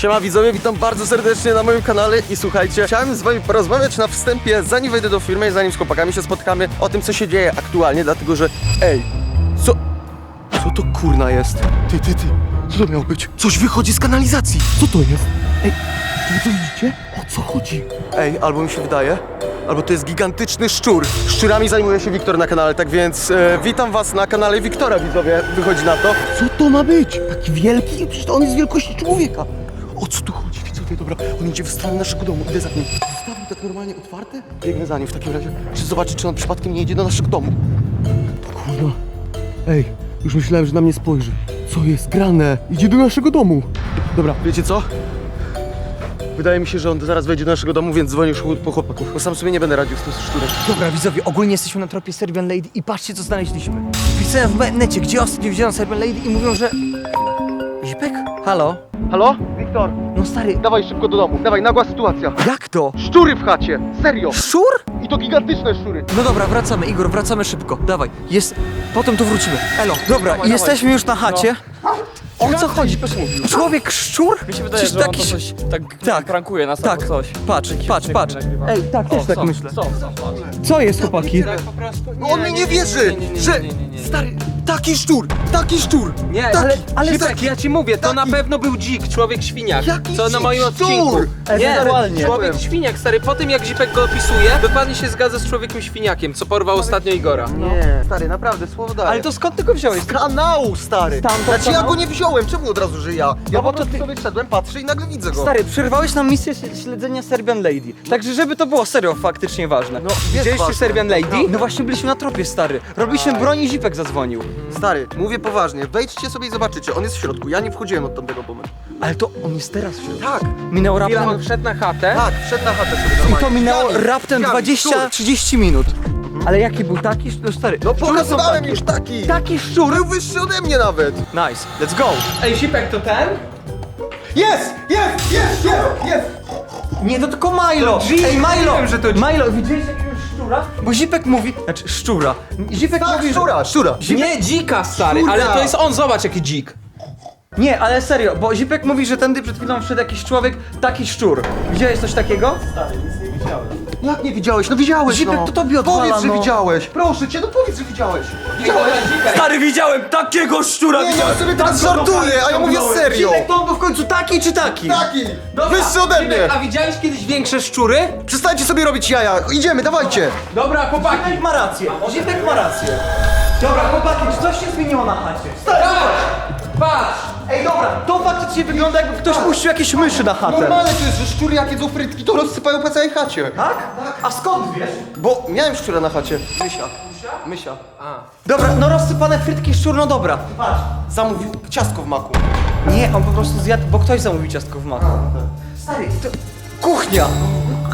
Siema widzowie, witam bardzo serdecznie na moim kanale i słuchajcie, chciałem z wami porozmawiać na wstępie, zanim wejdę do firmy i zanim z chłopakami się spotkamy, o tym co się dzieje aktualnie, dlatego że... Ej, co... Co to kurna jest? Ty, ty, ty, co to miało być? Coś wychodzi z kanalizacji! Co to jest? Ej, wy widzicie? O co chodzi? Ej, albo mi się wydaje, albo to jest gigantyczny szczur. Szczurami zajmuje się Wiktor na kanale, tak więc e, witam was na kanale Wiktora, widzowie, wychodzi na to. Co to ma być? Taki wielki? Przecież to on jest wielkości człowieka. O co tu chodzi, widzowie? Dobra, on idzie w stronę naszego domu, idę za nim. Zostawił tak normalnie otwarte? Biegnę za nim w takim razie. Czy zobaczyć, czy on przypadkiem nie idzie do naszego domu. Kurwa. Ej, już myślałem, że na mnie spojrzy. Co jest grane? Idzie do naszego domu. Dobra, wiecie co? Wydaje mi się, że on zaraz wejdzie do naszego domu, więc dzwonię już po chłopaków, bo sam sobie nie będę radził z tym szczurem. Dobra, widzowie, ogólnie jesteśmy na tropie Serbian Lady i patrzcie, co znaleźliśmy. Wpisałem w necie, gdzie ostatnio widziałem Serbian Lady i mówią, że... Zipek? Halo? Halo? Wiktor, No stary, dawaj szybko do domu. Dawaj, nagła sytuacja. jak to? Szczury w chacie! Serio! Szczur? I to gigantyczne szczury. No dobra, wracamy, Igor, wracamy szybko. Dawaj, jest... Potem tu wrócimy. Elo, dobra, Dawaj, jesteśmy już na chacie. O co chodzi? Człowiek szczur? Mi się wydaje, Przecież że on taki to ś- coś tak, Tak. prankuje nas Tak, albo coś. patrz, patrz, patrz. Ej, tak, też tak myślę. Są, patrz. Co jest, chłopaki? Tak po prostu. No on mi nie wierzy, że... nie, nie, nie. Stary, taki szczur, taki szczur. Nie, Taki, ale, ale taki, tak, ja ci mówię, to na taki. pewno był dzik, człowiek świniak. Jaki co na dzik? moim Szczur! odcinku. Nie, Ewentualnie. człowiek świniak, stary. Po tym jak Zipek go opisuje, dokładnie się zgadza z człowiekiem świniakiem, co porwał ostatnio Igora. Nie, stary, naprawdę, słowo daję. Ale to skąd ty go wziąłeś? Z kanału, stary! Stamtąd Znaczy ja go nie wziąłem, czemu od razu, że ja? Ja No bo po to prostu ty- sobie szedłem, patrzę i nagle widzę go. Stary, przerwałeś nam misję śledzenia Serbian Lady. Także żeby to było serio faktycznie ważne. No, jest Widzieliście ważne. Serbian Lady? No właśnie byliśmy na tropie, stary. Robiliśmy broń i Zipek zadzwonił. Stary, mówię poważnie, wejdźcie sobie i zobaczycie, on jest w środku, ja nie wchodziłem od tamtego momentu. Ale to on jest teraz w środku. Tak, Minęło Chwila, raptem... on wszedł na chatę. tak, wszedł na chatę sobie I normalnie. to minęło Drzwiami, raptem drzwiami, szczur. 20-30 minut. Ale jaki był taki? No stary. No szczury są pokazywałem takie. już taki! Taki szczur. Był wyższy ode mnie nawet! Nice, let's go. Ej, Zipek, to ten? Jest! Jest! Jest! Jest! Jest! Nie, to tylko Milo. To dzik. Ej, Milo. Wiem, że to. Milo, jakiegoś szczura? Bo Zipek mówi... Znaczy, szczura. Zipek Tak, mówi, że... szczura, szczura! Nie, dzika, stary, Szczura. ale to jest on, zobacz jaki dzik. Nie, ale serio, bo Zipek mówi, że tędy przed chwilą wszedł jakiś człowiek, taki szczur. Widziałeś coś takiego? Jak nie widziałeś? No widziałeś Zipek, no! to tobie odwala, Powiedz, że no. widziałeś! Proszę cię, no powiedz, że widziałeś! Widziałeś? Stary, widziałem takiego szczura! Nie, no widziałem. sobie teraz Tak go żartuję, a ja mówię serio! Zipek, to on był w końcu taki czy taki? Taki! Wyższy ode mnie! Zipek, a widziałeś kiedyś większe szczury? Przestańcie sobie robić jaja! Idziemy, dawajcie! Dobra, chłopaki. Zipek ma rację, Zipek ma rację. Dobra, chłopaki, czy coś się zmieniło na chacie? Stary, Patrz! Ej, dobra, to faktycznie wygląda jakby ktoś puścił jakieś myszy na chatę. Normalne to jest, że szczury jak jedzą frytki, to rozsypają po całej chacie. Tak? A skąd wiesz? Bo miałem szczura na chacie. Mysia. Mysia. Dobra, no rozsypane frytki szczur, no dobra. Patrz. Zamówił ciastko w maku. Nie, on po prostu zjadł, bo ktoś zamówił ciastko w maku. Stary, to... Kuchnia!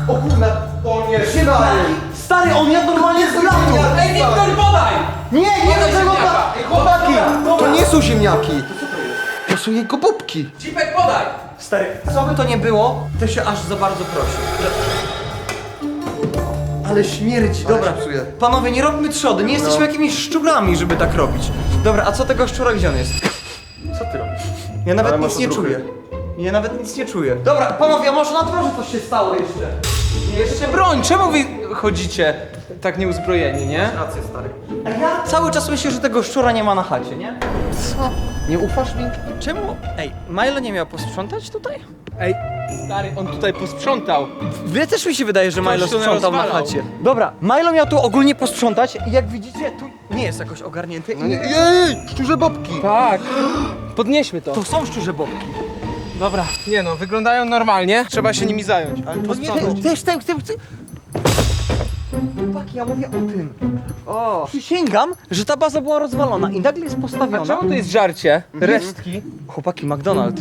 O kurna, o nie, stary. Stary, on jadł normalnie z blatu! Ej, Wiktor, podaj! Nie, nie do tego Ej, chłopaki! To nie są ziemniaki. Są jego bobki. Zipek, podaj! Stary, co by to nie było, to się aż za bardzo prosi. Ale śmierć, dobra. psuje. Panowie, nie robmy trzody, nie jesteśmy jakimiś szczurami, żeby tak robić. Dobra, a co tego szczura, gdzie on jest? Co ty robisz? Ja nawet Ale nic masz nie odruchy. czuję. Ja nawet nic nie czuję. Dobra, panowie, a może na dworze coś się stało jeszcze? Jeszcze broń, czemu wy chodzicie tak nieuzbrojeni, nie? Rację, stary. A ja cały czas myślę, że tego szczura nie ma na chacie, nie? Co? Nie ufasz mi? Czemu? Ej, Milo nie miał posprzątać tutaj? Ej, stary, on tutaj posprzątał. Wie też mi się wydaje, że Milo tu sprzątał na rozwalał. chacie. Dobra, Milo miał tu ogólnie posprzątać i jak widzicie, tu nie jest jakoś ogarnięty. No nie, jej, szczurze bobki. Tak. Podnieśmy to. To są szczurze bobki. Dobra. Nie no, wyglądają normalnie, trzeba się nimi zająć. Ale To nie, te, też ten, ten, ten... Chłopaki, ja mówię o tym. O. Przysięgam, że ta baza była rozwalona i nagle jest A postawiona. czemu to jest żarcie? Resztki. Chłopaki, McDonald's.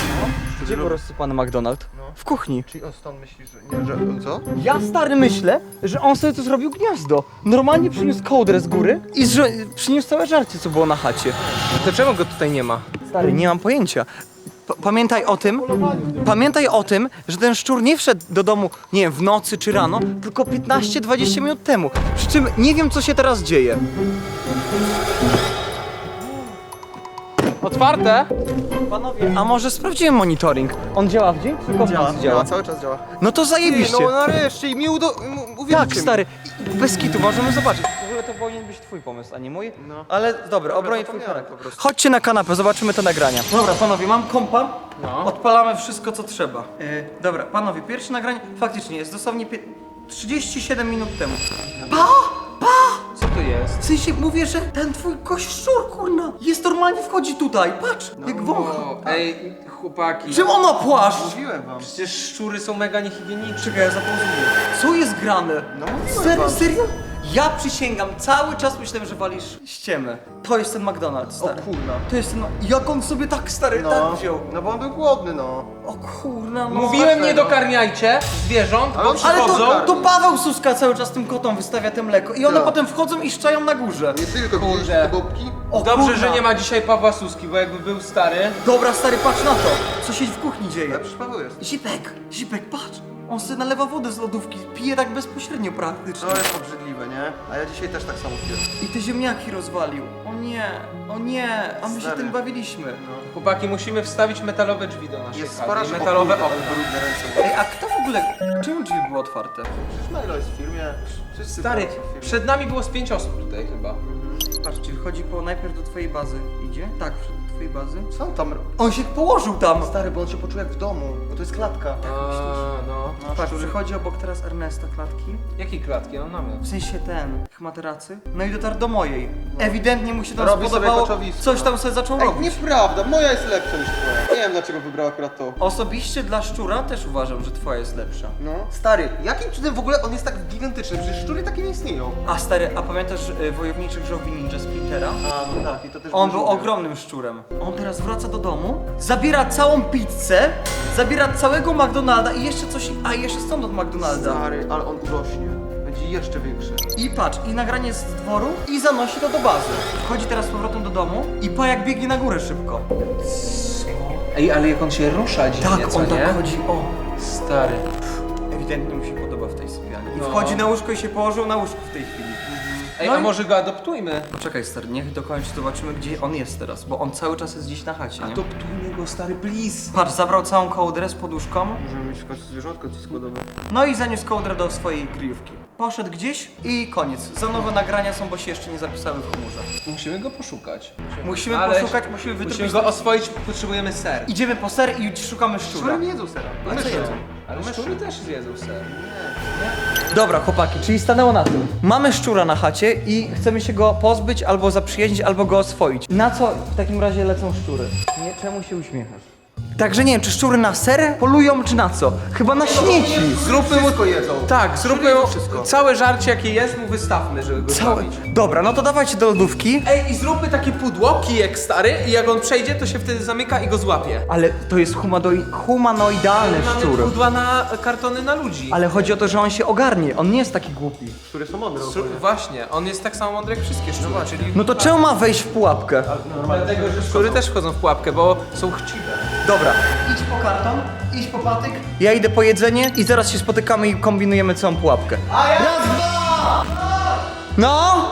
Gdzie był rozsypany McDonald's? W kuchni. Czyli on stąd myślisz, że nie, że co? Ja stary myślę, że on sobie tu zrobił gniazdo. Normalnie przyniósł kołdrę z góry i zrze- przyniósł całe żarcie, co było na chacie. To czemu go tutaj nie ma? Stary, nie mam pojęcia. Pa- Pamiętaj o tym, pamiętaj o tym, że ten szczur nie wszedł do domu, nie wiem, w nocy czy rano, tylko 15-20 minut temu. Przy czym nie wiem, co się teraz dzieje. Otwarte? Panowie, a może sprawdziłem monitoring? On działa w dzień? Tylko w nocy działa. cały czas działa. No to zajebiście. no nareszcie i mi udo... m- Tak, mi. stary. Bez kitu, możemy zobaczyć. Ogóle to powinien być twój pomysł, a nie mój. No. Ale dobra, obronię twój zapomniałem charakter. po prostu. Chodźcie na kanapę, zobaczymy te nagrania. Dobra, panowie, mam kompa. No. Odpalamy wszystko, co trzeba. Yy, dobra, panowie, pierwsze nagranie faktycznie jest dosłownie pie- 37 minut temu. Pa! Pa! Co to jest? W sensie mówię, że ten twój kościur, kurna, jest normalnie wchodzi tutaj. Patrz, jak wącha. O, ej, chłopaki. Czym on ma płaszcz? Mówiłem wam. Przecież szczury są mega niehigieniczne. Czekaj, ja zapauzuję. Co jest grane? No mówiłem Serio, wam. serio? Ja przysięgam, cały czas myślałem, że walisz ściemę. To jest ten McDonald's, stary. kurna. To jest ten... Jak on sobie tak, stary, No, tak wziął? no bo on był głodny, no. O kurna, no. Mówiłem nie dokarmiajcie zwierząt, Ale bo on Ale przychodzą. to, to Paweł Suska cały czas tym kotom wystawia te mleko i one Tak. potem wchodzą i szczają na górze. Nie tylko Kurde. widzieliście te bobki? O Dobrze, kurna. że nie ma dzisiaj Pawła Suski, bo jakby był stary. Dobra, stary, patrz na to. Co się w kuchni dzieje? Ja przecież Paweł jest. Zipek, Zipek, patrz. On sobie nalewa wodę z lodówki, pije tak bezpośrednio praktycznie. To jest obrzydliwe, nie? A ja dzisiaj też tak samo piję. I te ziemniaki rozwalił. O nie, o nie, a my się Stary. tym bawiliśmy. Chłopaki, musimy wstawić metalowe drzwi do naszej Jest spora i metalowe okna. brudne ręce. Ej, a kto w ogóle, czemu drzwi były otwarte? Przecież Nailo jest w firmie. Wszyscy Stary, pracują w firmie. przed nami było z pięć osób tutaj chyba. Patrz, czy wchodzi po, najpierw do twojej bazy. Idzie? Tak, wszedł twojej bazy. Co on tam... On się położył tam. Stary, bo on się poczuł jak w domu, bo to jest klatka. A, no. Patrz, przychodzi obok teraz Ernesta klatki. Jakiej klatki? On namiot. W sensie ten, materacy. No i dotarł do mojej. Ewidentnie mu się tam Robi sobie spodobało. koczowisko. Coś tam sobie zaczął Ej, robić. nieprawda, moja jest lepsza niż twoja. Nie wiem dlaczego wybrał akurat to. Osobiście dla szczura też uważam, że twoja jest lepsza. No. Stary, jakim cudem w ogóle on jest tak gigantyczny? Przecież szczury takie nie istnieją. A stary, a pamiętasz y, wojowniczych żołwi ninja Splintera? A, no tak, i to też On był ogromnym szczurem. On teraz wraca do domu, zabiera całą pizzę, zabiera całego McDonalda i jeszcze coś, a jeszcze stąd od McDonalda. Stary, ale on urośnie. Będzie jeszcze większy. I patrz, i nagranie z dworu i zanosi to do bazy. Wchodzi teraz z powrotem do domu i pa jak biegnie na górę szybko. Ej, ale jak on się rusza dziwnie, Tak, co on nie? tak chodzi, o. Stary. Ewidentnie mu się podoba w tej sypialni. I No. wchodzi na łóżko i się położył na łóżku w tej chwili. Ej, No a i- może go adoptujmy? Poczekaj stary, niech dokończy, zobaczymy gdzie on jest teraz, bo on cały czas jest gdzieś na chacie, nie? Adoptujmy go, stary, please. Patrz, zabrał całą kołdrę z poduszką, Możemy mieć w końcu zwierzątko składowe. no i zaniósł kołdrę do swojej kryjówki. Poszedł gdzieś i koniec. Za nowe nagrania są, bo się jeszcze nie zapisały w chmurze. Musimy go poszukać. Musimy Ale poszukać, musimy Musimy wytropić... go oswoić, potrzebujemy ser. Idziemy po ser i szukamy szczura. Szczury nie jedzą sera. A co jedzą? Ale szczury też zjedzą ser. Dobra, chłopaki, czyli stanęło na tym. Mamy szczura na chacie i chcemy się go pozbyć, albo zaprzyjaźnić, albo go oswoić. Na co w takim razie lecą szczury? Nie, czemu się uśmiechasz? Także nie wiem, czy szczury na ser polują, czy na co? Chyba na śmieci. Zróbmy mu... Wszystko jedzą. Tak, zróbmy mu... wszystko. Całe żarcie jakie jest mu wystawmy, żeby go Całe... Dobra, no to dawajcie do lodówki. Ej, i zróbmy takie pudło, kijek stary, i jak on przejdzie, to się wtedy zamyka i go złapie. Ale to jest humanoi- humanoidalny Mamy szczur. pudła na kartony na ludzi. Ale chodzi o to, że on się ogarnie, on nie jest taki głupi. Szczury są mądre Szczur-. Właśnie, on jest tak samo mądry jak wszystkie szczury, czyli... No to czemu ma wejść w pułapkę? Dlatego, że szczury też wchodzą w pułapkę, bo są chciwe. Dobra, idź po karton, idź po patyk. Ja idę po jedzenie i zaraz się spotykamy i kombinujemy całą pułapkę. A ja... Raz, dwa! No!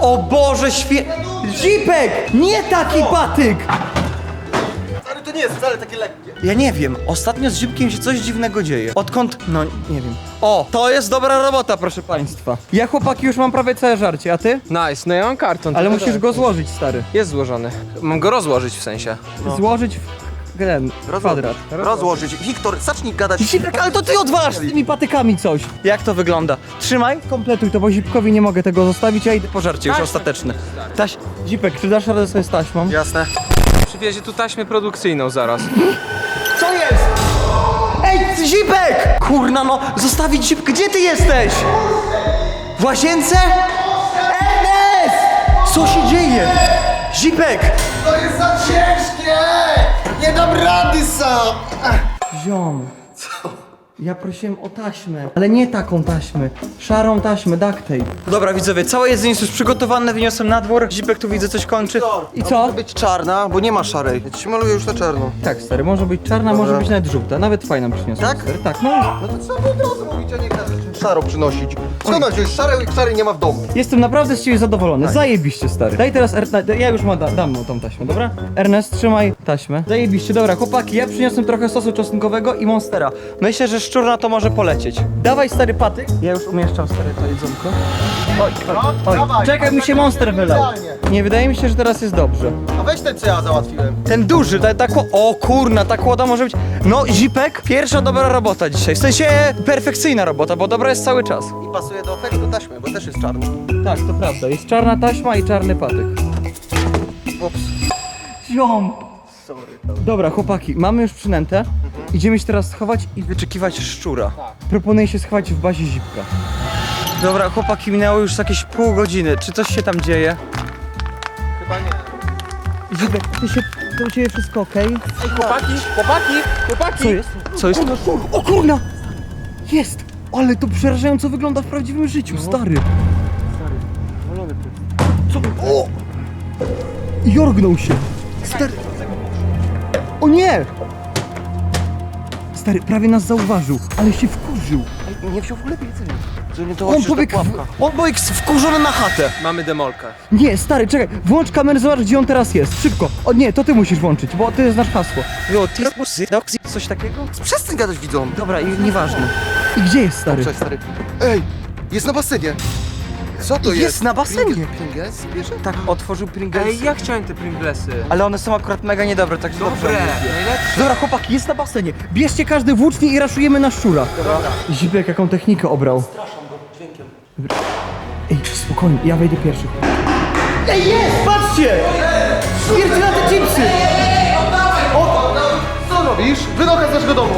O Boże świe... Zipek! Nie taki patyk! Stary, to nie jest wcale takie lekkie. Ja nie wiem, ostatnio z Zipkiem się coś dziwnego dzieje. Odkąd? No, nie wiem. O, to jest dobra robota, proszę państwa. Ja chłopaki już mam prawie całe żarcie, a ty? Nice, no ja mam karton. Ale musisz go złożyć, stary. Jest złożony. Mam go rozłożyć w sensie. Złożyć w ten kwadrat. Rozłożyć. Wiktor, zacznij gadać. Zipek, ale to ty odwalasz z tymi patykami coś. Jak to wygląda? Trzymaj, kompletuj to, bo Zipkowi nie mogę tego zostawić, ja idę po żarcie już ostateczne. Taś... Zipek, czy dasz radę sobie z taśmą? Jasne. Przywiezie tu taśmę produkcyjną zaraz. Co jest? Ej, Zipek! Kurna no, zostawić Zipkę, gdzie ty jesteś? W łazience? Ernest! Co się dzieje? Zipek! To jest za ciężkie! Nie dam rady sam! Ziom. Ja prosiłem o taśmę, ale nie taką taśmę. Szarą taśmę, duct tape. Dobra widzowie, całe jedzenie jest już przygotowane, wyniosłem na dwór. Zipek tu widzę coś kończy. I co? Może być czarna, bo nie ma szarej. Ja ci maluję już na czarno. Tak stary, może być czarna, może być nawet żółta. Nawet fajna przyniosłem. Tak? Stary. Tak, no. No to trzeba było od razu mówić, a nie gadać. Szaro przynosić? Skąd mam wziąć szaro, jak szary nie ma w domu? Jestem naprawdę z ciebie zadowolony. Zajebiście, stary. Daj teraz, Er- ja już ma, da, dam mu tą taśmę, dobra? Ernest, trzymaj taśmę. Zajebiście, dobra, chłopaki, ja przyniosłem trochę sosu czosnkowego i monstera. Myślę, że szczur na to może polecieć. Dawaj, stary patyk. Ja już umieszczam, stary, to jedzonko. Oj, oj, oj. dawaj. Czekaj, mi się monster wylał. Nie, wydaje mi się, że teraz jest dobrze. A weź ten, co ja załatwiłem. Ten duży, ta, ta kło... O kurna, ta kłoda może być... No, zipek, pierwsza dobra robota dzisiaj. W sensie perfekcyjna robota, bo dobra jest cały czas. I pasuje do efektu taśmy, bo też jest czarny. Tak, to prawda. Jest czarna taśma i czarny patyk. Ups. Ziom! Sorry. Dobra, chłopaki, mamy już przynętę. Idziemy się teraz schować i wyczekiwać szczura. Proponuję się schować w bazie zipka. Dobra, chłopaki, minęło już jakieś pół godziny. Czy coś się tam dzieje? Chyba nie. Zipek, ty się... To u ciebie wszystko okej? Chłopaki, chłopaki, chłopaki! Co jest? Co jest? O kurna! Jest! Ale to przerażająco wygląda w prawdziwym życiu, stary. Co? O! Jorgnął się. Stary. O nie! Stary, prawie nas zauważył, ale się wkurzył. Nie wziął w ogóle jedzenia. To On pobiegł, w, on pobiegł wkurzony na chatę. Mamy demolkę. Nie, stary, czekaj, włącz kamerę, zobacz gdzie on teraz jest, szybko. O nie, to ty musisz włączyć, bo ty znasz hasło. Jo, ty... Coś takiego? Przestań gadać widzom. Dobra, i nieważne. I gdzie jest stary? Cześć, stary. Ej, jest na basenie. Co to jest? Jest na basenie. Pringles, Pringles bierze? Tak, otworzył Pringles. Ej, ja chciałem te Pringlesy. Ale one są akurat mega niedobre, tak Dobre, dobrze. najlepsze. Dobra, chłopaki, jest na basenie. Bierzcie każdy włócznie i raszujemy na szczura. Dobra. Zipek, jaką technikę obrał. Straszam dźwiękiem. Ej, spokojnie, ja wejdę pierwszy. Ej, jest! Patrzcie! Śmierć na te chipsy! Co robisz? Wynocha z naszego domu.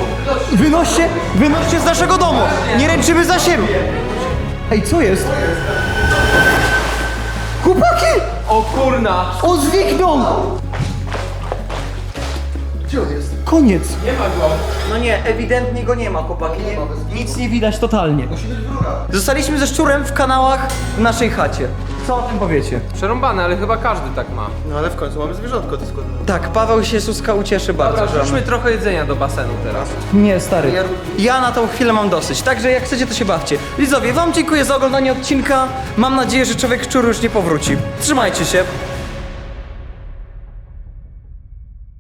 Wynoście, wynoście z naszego domu! Nie ręczymy za siebie! Ej, co jest? Chłopaki! O kurna! On zniknął! Gdzie on jest? Koniec! Nie ma go. No nie, ewidentnie go nie ma, chłopaki. Nie, nic nie widać totalnie. Zostaliśmy ze szczurem w kanałach w naszej chacie. Co o tym powiecie? Przerąbane, ale chyba każdy tak ma. No ale w końcu mamy zwierzątko, to skąd? Tak, Paweł się Suska ucieszy bardzo. Dobra, trochę jedzenia do basenu teraz. Nie, stary. Ja- Ja na tą chwilę mam dosyć. Także jak chcecie, to się bawcie. Widzowie, wam dziękuję za oglądanie odcinka. Mam nadzieję, że człowiek szczur już nie powróci. Trzymajcie się.